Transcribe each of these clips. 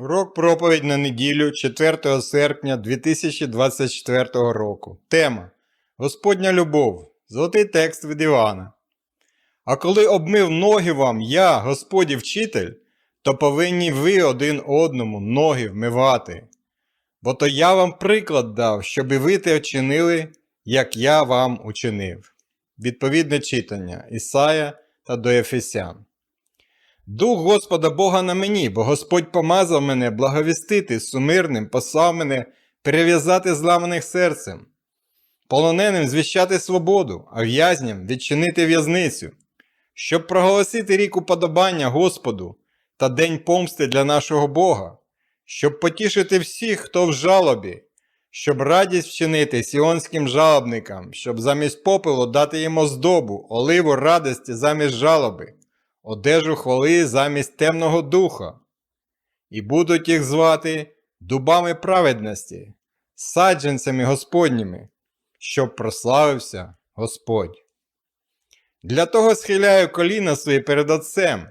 Урок проповідь на неділю 4 серпня 2024 року. Тема Господня любов. Золотий текст від Івана. А коли обмив ноги вам я, Господі вчитель, то повинні ви один одному ноги вмивати. Бо то я вам приклад дав, щоби ви те вчинили, як я вам учинив. Відповідне читання Ісая та до Ефесян. Дух Господа Бога на мені, бо Господь помазав мене благовістити сумирним, послав мене перев'язати зламаних серцем, полоненим звіщати свободу, а в'язням відчинити в'язницю, щоб проголосити рік уподобання Господу та день помсти для нашого Бога, щоб потішити всіх, хто в жалобі, щоб радість вчинити сіонським жалобникам, щоб замість попелу дати їм оздобу, оливу радості замість жалоби одежу хвали замість темного духа, і будуть їх звати дубами праведності, саджанцями Господніми, щоб прославився Господь. Для того схиляю коліна свої перед Отцем,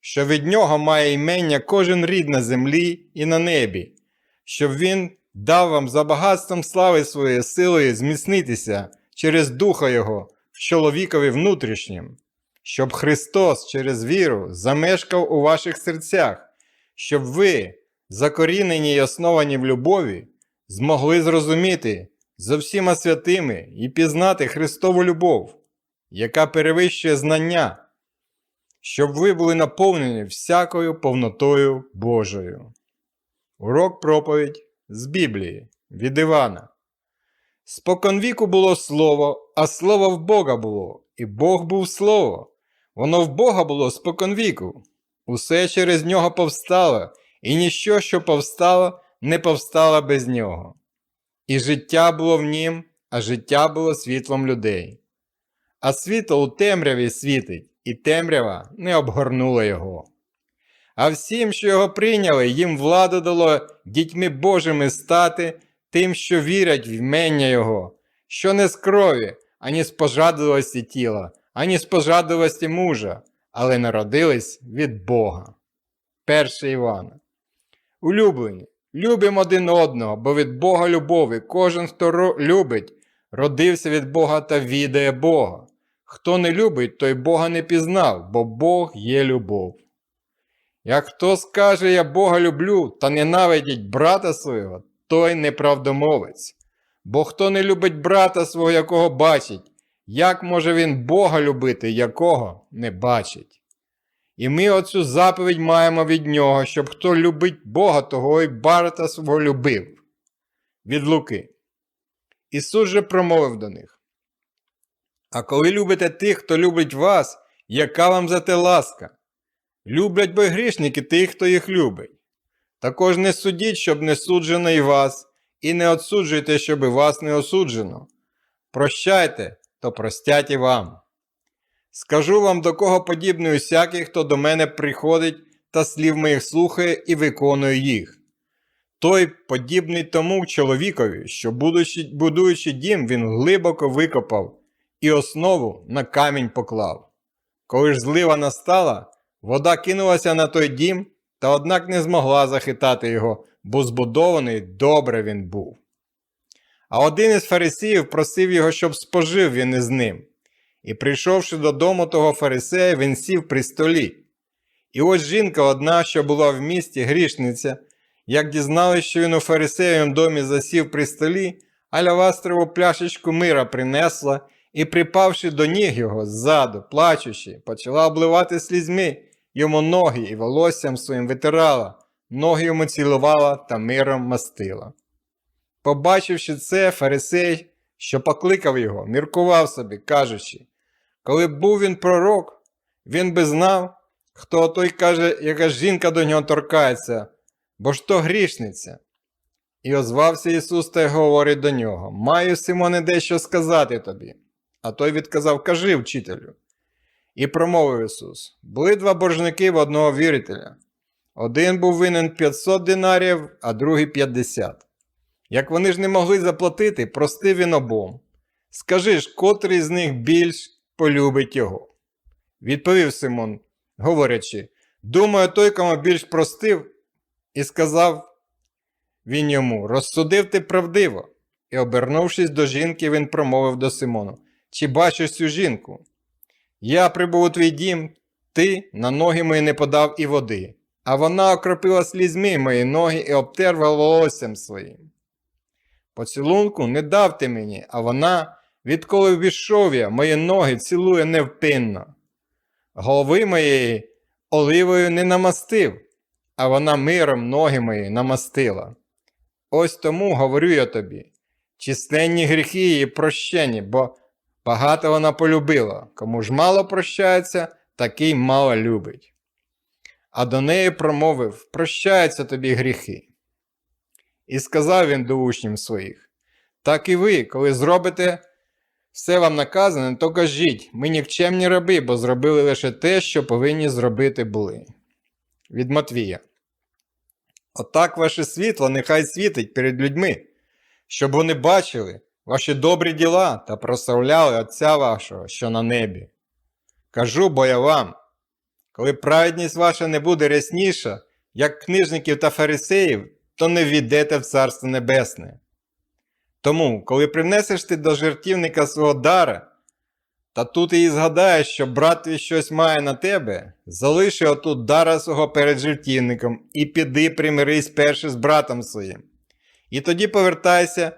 що від нього має імення кожен рід на землі і на небі, щоб він дав вам за багатством слави своєю силою зміцнитися через Духа Його в чоловікові внутрішнім щоб Христос через віру замешкав у ваших серцях, щоб ви, закорінені й основані в любові, змогли зрозуміти за всіма святими і пізнати Христову любов, яка перевищує знання, щоб ви були наповнені всякою повнотою Божою. Урок проповідь з Біблії від Івана. Споконвіку було слово, а слово в Бога було, і Бог був слово. Воно в Бога було споконвіку. Усе через нього повстало, і ніщо, що повстало, не повстало без нього. І життя було в нім, а життя було світлом людей. А світло у темряві світить, і темрява не обгорнула його. А всім, що його прийняли, їм владу дало дітьми Божими стати тим, що вірять в імення Його, що не з крові, ані з пожадливості тіла, ані з пожадливості мужа, але народились від Бога. 1 Івана. Улюблені, любимо один одного, бо від Бога любові кожен, хто любить, родився від Бога та відає Бога. Хто не любить, той Бога не пізнав, бо Бог є любов. Як хто скаже, я Бога люблю та ненавидить брата свого, той неправдомовець. Бо хто не любить брата свого, якого бачить, як може він Бога любити, якого не бачить? І ми оцю заповідь маємо від нього, щоб хто любить Бога, того і брата свого любив. Від Луки. Ісус же промовив до них. А коли любите тих, хто любить вас, яка вам за те ласка? Люблять бо грішники тих, хто їх любить. Також не судіть, щоб не суджено і вас, і не отсуджуйте, щоб вас не осуджено. Прощайте, то простять і вам. Скажу вам, до кого подібний усякий, хто до мене приходить та слів моїх слухає і виконує їх. Той подібний тому чоловікові, що, будучи, будуючи дім, він глибоко викопав і основу на камінь поклав. Коли ж злива настала, вода кинулася на той дім, та однак не змогла захитати його, бо збудований добре він був. А один із фарисіїв просив його, щоб спожив він із ним. І прийшовши додому того фарисея, він сів при столі. І ось жінка одна, що була в місті, грішниця, як дізналась, що він у фарисеєвім домі засів при столі, алявастрову пляшечку мира принесла і, припавши до ніг його ззаду, плачучи, почала обливати слізьми йому ноги і волоссям своїм витирала, ноги йому цілувала та миром мастила. Побачивши це, фарисей, що покликав його, міркував собі, кажучи, коли б був він пророк, він би знав, хто той каже, яка жінка до нього торкається, бо ж то грішниця. І озвався Ісус та й говорить до нього: Маю, Симоне, дещо сказати тобі. А той відказав: Кажи, вчителю. І промовив Ісус: Були два боржники в одного вірителя. Один був винен 500 динарів, а другий 50. Як вони ж не могли заплатити, простив він обом. Скажи ж, котрий з них більш полюбить його? Відповів Симон, говорячи: Думаю, той, кому більш простив, І сказав він йому: Розсудив ти правдиво. І, обернувшись до жінки, він промовив до Симону: Чи бачиш цю жінку? Я прибув у твій дім, ти на ноги мої не подав і води, а вона окропила слізьми мої ноги і обтерла волоссям своїм. Поцілунку не дав ти мені, а вона, відколи ввійшов я, мої ноги цілує невпинно. Голови моєї оливою не намастив, а вона миром ноги мої намастила. Ось тому говорю я тобі, численні гріхи її прощені, бо багато вона полюбила, кому ж мало прощається, такий мало любить. А до неї промовив прощаються тобі гріхи. І сказав він до учнів своїх: Так і ви, коли зробите все вам наказане, то кажіть, ми нікчемні раби, бо зробили лише те, що повинні зробити були. Від Матвія. Отак ваше світло нехай світить перед людьми, щоб вони бачили ваші добрі діла та прославляли Отця вашого, що на небі. Кажу бо я вам, коли праведність ваша не буде рясніша, як книжників та фарисеїв, то не війдете в Царство Небесне. Тому, коли принесеш ти до жертівника свого дара, та тут і згадаєш, що брат твій щось має на тебе, залиши отут дара свого перед жертівником і піди примирись перше з братом своїм. І тоді повертайся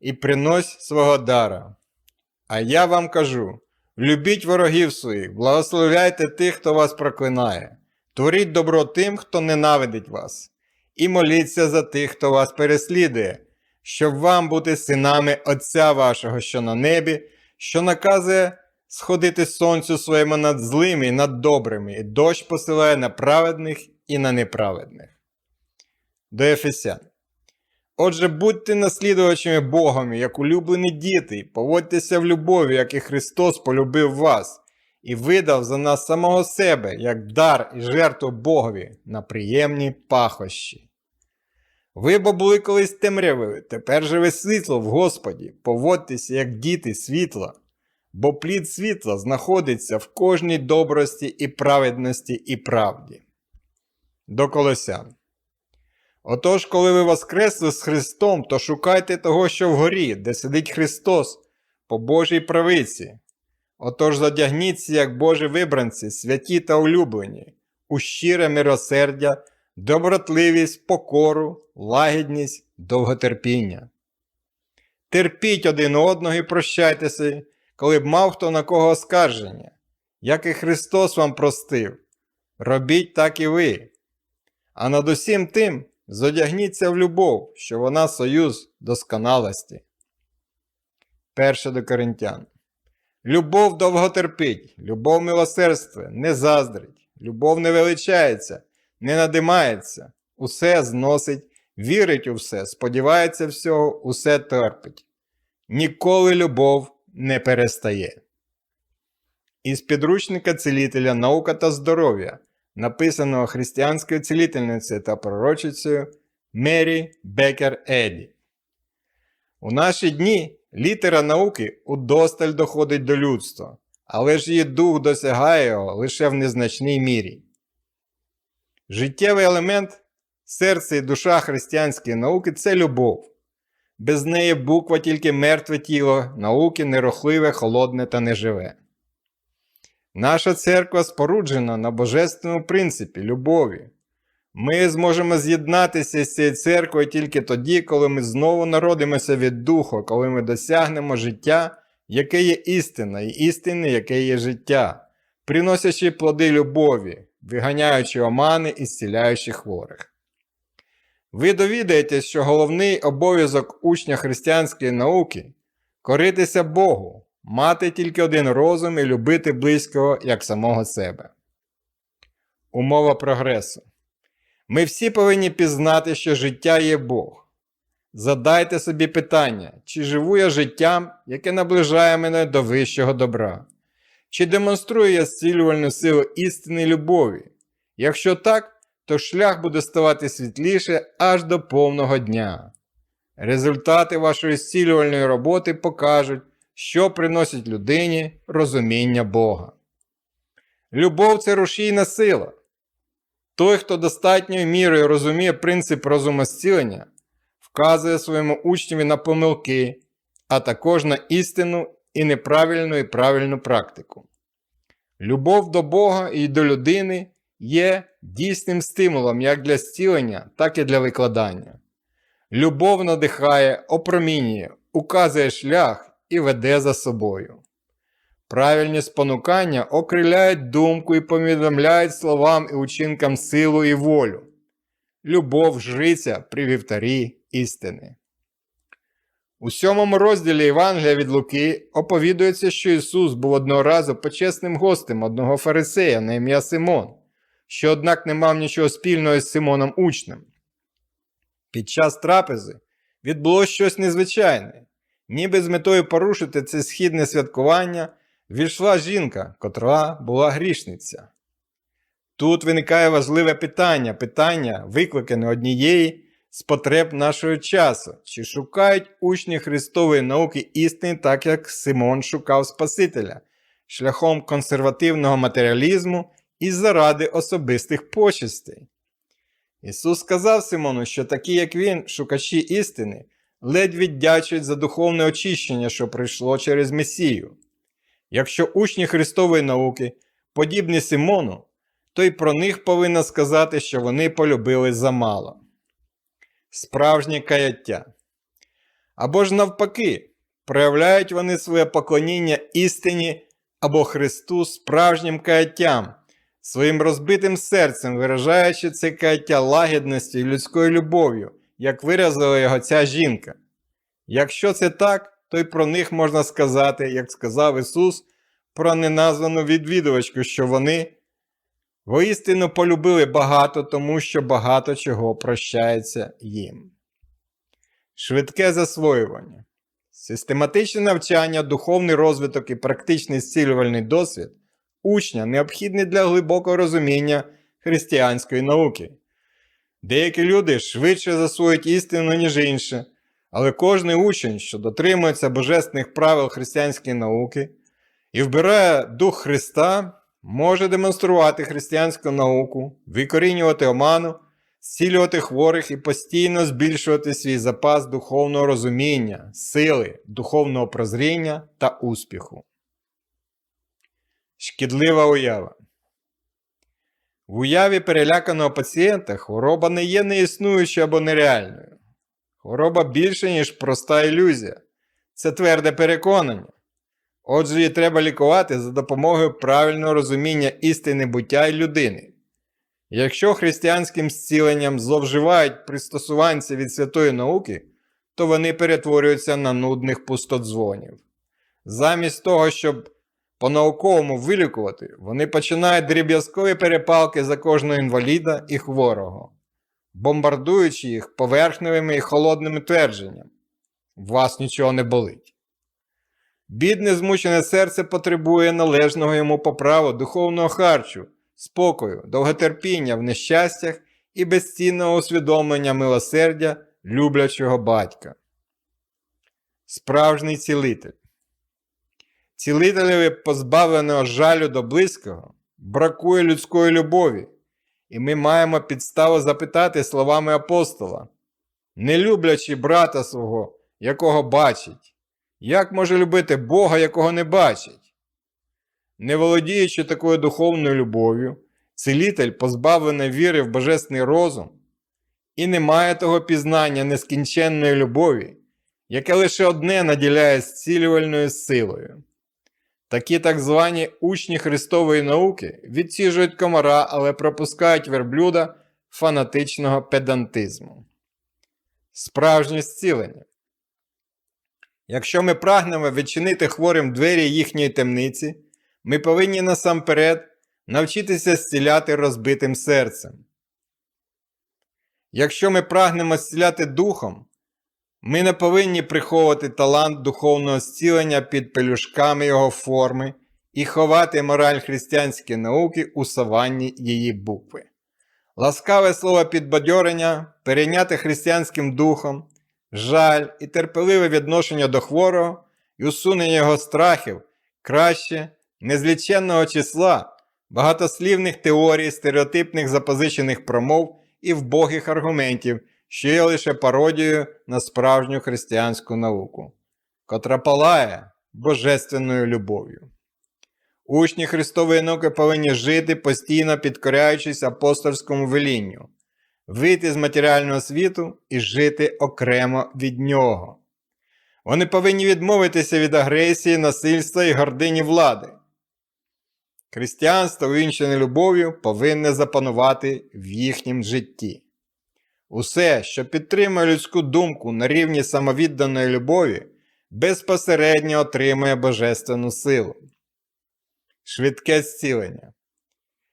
і принось свого дара. А я вам кажу: любіть ворогів своїх, благословляйте тих, хто вас проклинає, творіть добро тим, хто ненавидить вас, і моліться за тих, хто вас переслідує, щоб вам бути синами Отця вашого, що на небі, що наказує сходити сонцю своєму над злими і над добрими, і дощ посилає на праведних і на неправедних. До Ефесян. Отже, будьте наслідувачами Богом, як улюблені діти, поводьтеся в любові, як і Христос полюбив вас, і видав за нас самого себе, як дар і жертву Богові на приємні пахощі. Ви бо були колись темрявою, тепер же ви світло в Господі, поводьтеся, як діти світла, бо плід світла знаходиться в кожній добрості і праведності і правді. До Колосян. Отож, коли ви воскресли з Христом, то шукайте того, що вгорі, де сидить Христос, по Божій правиці. Отож задягніться, як Божі вибранці, святі та улюблені, у щире миросердя, добротливість, покору, лагідність, довготерпіння. Терпіть один одного і прощайтеся, коли б мав хто на кого оскарження, як і Христос вам простив. Робіть так і ви. А над усім тим зодягніться в любов, що вона союз досконалості. Перше до Коринтян. Любов довго терпить, любов милосердствує, не заздрить, любов не величається, не надимається, усе зносить, вірить у все, сподівається всього, усе терпить. Ніколи любов не перестає. Із підручника цілителя Наука та здоров'я, написаного християнською цілительницею та пророчицею Мері Бекер Еді. У наші дні літера науки удосталь доходить до людства, але ж її дух досягає його лише в незначній мірі. Життєвий елемент серця і душа християнської науки це любов. Без неї буква тільки мертве тіло, науки нерухливе, холодне та неживе. Наша церква споруджена на божественному принципі любові. Ми зможемо з'єднатися з цією церквою тільки тоді, коли ми знову народимося від Духа, коли ми досягнемо життя, яке є істина, і істини, яке є життя, приносячи плоди любові, виганяючи омани і зціляючи хворих. Ви довідаєтесь, що головний обов'язок учня християнської науки коритися Богу, мати тільки один розум і любити близького як самого себе. Умова прогресу. Ми всі повинні пізнати, що життя є Бог. Задайте собі питання, чи живу я життям, яке наближає мене до вищого добра, чи демонструю я зцілювальну силу істини любові? Якщо так, то шлях буде ставати світліше аж до повного дня. Результати вашої зцілювальної роботи покажуть, що приносить людині розуміння Бога. Любов це рушійна сила. Той, хто достатньою мірою розуміє принцип розумозцілення, вказує своєму учневі на помилки, а також на істину і неправильну і правильну практику. Любов до Бога і до людини є дійсним стимулом як для зцілення, так і для викладання. Любов надихає, опромінює, указує шлях і веде за собою. Правильні спонукання окриляють думку і повідомляють словам і учинкам силу і волю. Любов жриця при вівтарі істини. У сьомому розділі Євангелія від Луки оповідується, що Ісус був одного разу почесним гостем одного фарисея на ім'я Симон, що, однак, не мав нічого спільного з Симоном учнем. Під час трапези відбулося щось незвичайне, ніби з метою порушити це східне святкування війшла жінка, котра була грішниця. Тут виникає важливе питання, питання, викликане однієї з потреб нашого часу, чи шукають учні Христової науки істини, так як Симон шукав Спасителя, шляхом консервативного матеріалізму і заради особистих почестей. Ісус сказав Симону, що такі, як він, шукачі істини, ледь віддячують за духовне очищення, що прийшло через Месію. Якщо учні Христової науки подібні Симону, то й про них повинно сказати, що вони полюбили замало. Справжнє каяття. Або ж навпаки, проявляють вони своє поклоніння істині або Христу справжнім каяттям, своїм розбитим серцем виражаючи це каяття лагідністю і людською любов'ю, як виразила його ця жінка. Якщо це так, то й про них можна сказати, як сказав Ісус, про неназвану відвідувачку, що вони воістину полюбили багато, тому що багато чого прощається їм. Швидке засвоювання. Систематичне навчання, духовний розвиток і практичний зцілювальний досвід учня необхідний для глибокого розуміння християнської науки. Деякі люди швидше засвоюють істину, ніж інші, але кожний учень, що дотримується божественних правил християнської науки і вбирає Дух Христа, може демонструвати християнську науку, викорінювати оману, зцілювати хворих і постійно збільшувати свій запас духовного розуміння, сили, духовного прозріння та успіху. Шкідлива уява. В уяві переляканого пацієнта хвороба не є неіснуючою або нереальною. Хвороба більше, ніж проста ілюзія. Це тверде переконання. Отже, її треба лікувати за допомогою правильного розуміння істини буття й людини. Якщо християнським зціленням зловживають пристосуванці від святої науки, то вони перетворюються на нудних пустодзвонів. Замість того, щоб по-науковому вилікувати, вони починають дріб'язкові перепалки за кожного інваліда і хворого, бомбардуючи їх поверхневими і холодними твердженнями. Вас нічого не болить. Бідне змучене серце потребує належного йому поправу духовного харчу, спокою, довготерпіння в нещастях і безцінного усвідомлення милосердя люблячого батька. Справжній цілитель. Цілителеві позбавленого жалю до близького бракує людської любові, і ми маємо підставу запитати словами апостола, не люблячи брата свого, якого бачить, як може любити Бога, якого не бачить? Не володіючи такою духовною любов'ю, цілитель позбавлений віри в божественний розум і не має того пізнання нескінченної любові, яке лише одне наділяє зцілювальною силою. Такі так звані учні Христової науки відсіжують комара, але пропускають верблюда фанатичного педантизму. Справжнє зцілення. Якщо ми прагнемо відчинити хворим двері їхньої темниці, ми повинні насамперед навчитися зціляти розбитим серцем. Якщо ми прагнемо зціляти духом, ми не повинні приховувати талант духовного зцілення під пелюшками його форми і ховати мораль християнської науки у саванні її букви. Ласкаве слово підбадьорення, перейняти християнським духом, жаль і терпеливе відношення до хворого і усунення його страхів краще незліченного числа багатослівних теорій, стереотипних запозичених промов і вбогих аргументів, що є лише пародією на справжню християнську науку, котра палає божественною любов'ю. Учні Христової науки повинні жити, постійно підкоряючись апостольському велінню, вийти з матеріального світу і жити окремо від нього. Вони повинні відмовитися від агресії, насильства і гордині влади. Християнство, увінчене любов'ю, повинне запанувати в їхнім житті. Усе, що підтримує людську думку на рівні самовідданої любові, безпосередньо отримує божественну силу. Швидке зцілення.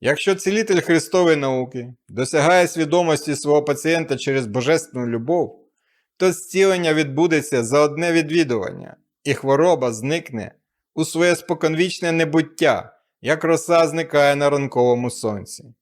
Якщо цілитель Христової науки досягає свідомості свого пацієнта через божественну любов, то зцілення відбудеться за одне відвідування, і хвороба зникне у своє споконвічне небуття, як роса зникає на ранковому сонці.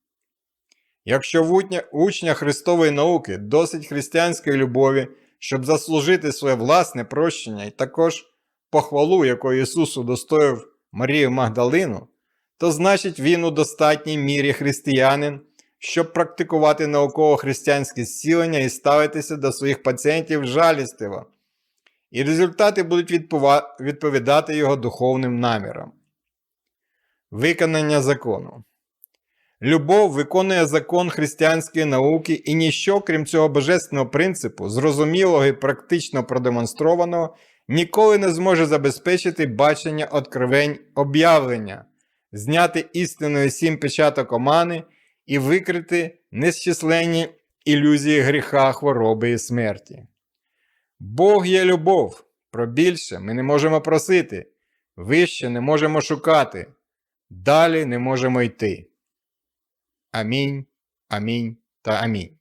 Якщо в учня, Христової науки досить християнської любові, щоб заслужити своє власне прощення і також похвалу, якої Ісус удостоїв Марію Магдалину, то значить він у достатній мірі християнин, щоб практикувати науково-християнське зцілення і ставитися до своїх пацієнтів жалістиво, і результати будуть відповідати його духовним намірам. Виконання закону. Любов виконує закон християнської науки і ніщо, крім цього божественного принципу, зрозумілого і практично продемонстрованого, ніколи не зможе забезпечити бачення откровень об'явлення, зняти істиною сім печаток омани і викрити незчисленні ілюзії гріха, хвороби і смерті. Бог є любов, про більше ми не можемо просити, вище не можемо шукати, далі не можемо йти. Амінь, амінь та амінь.